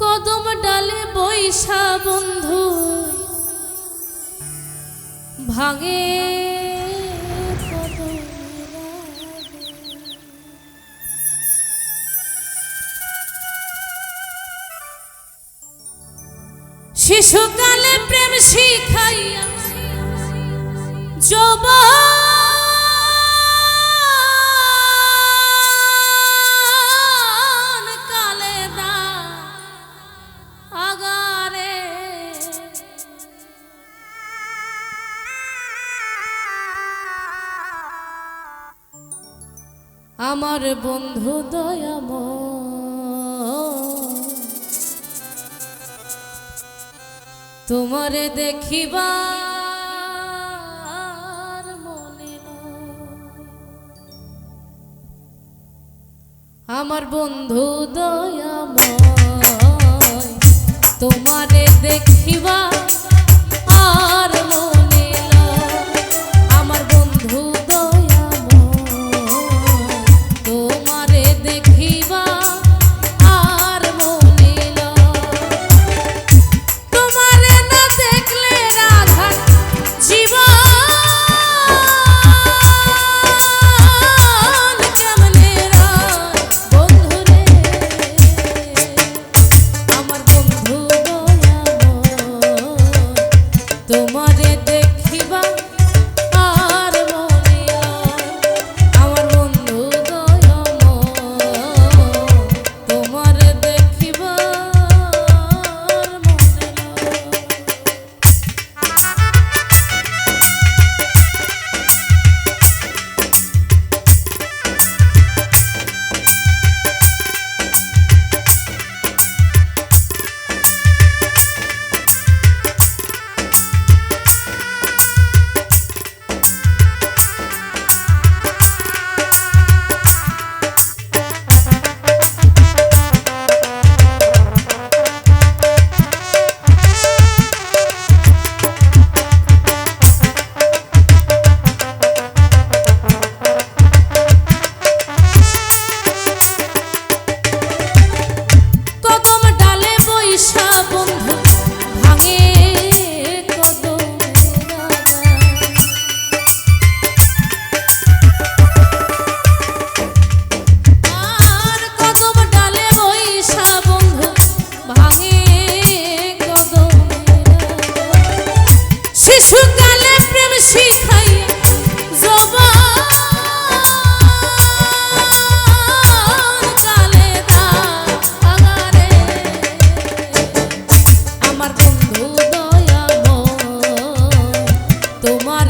কদম ডালে বৈশা বন্ধু। ভাঙে শিশুকালে প্রেম শিখাইয়া যৌবন আমার বন্ধু দয়াম তোমার দেখিবা আমার বন্ধু দয়াম তোমারে দেখিবা toma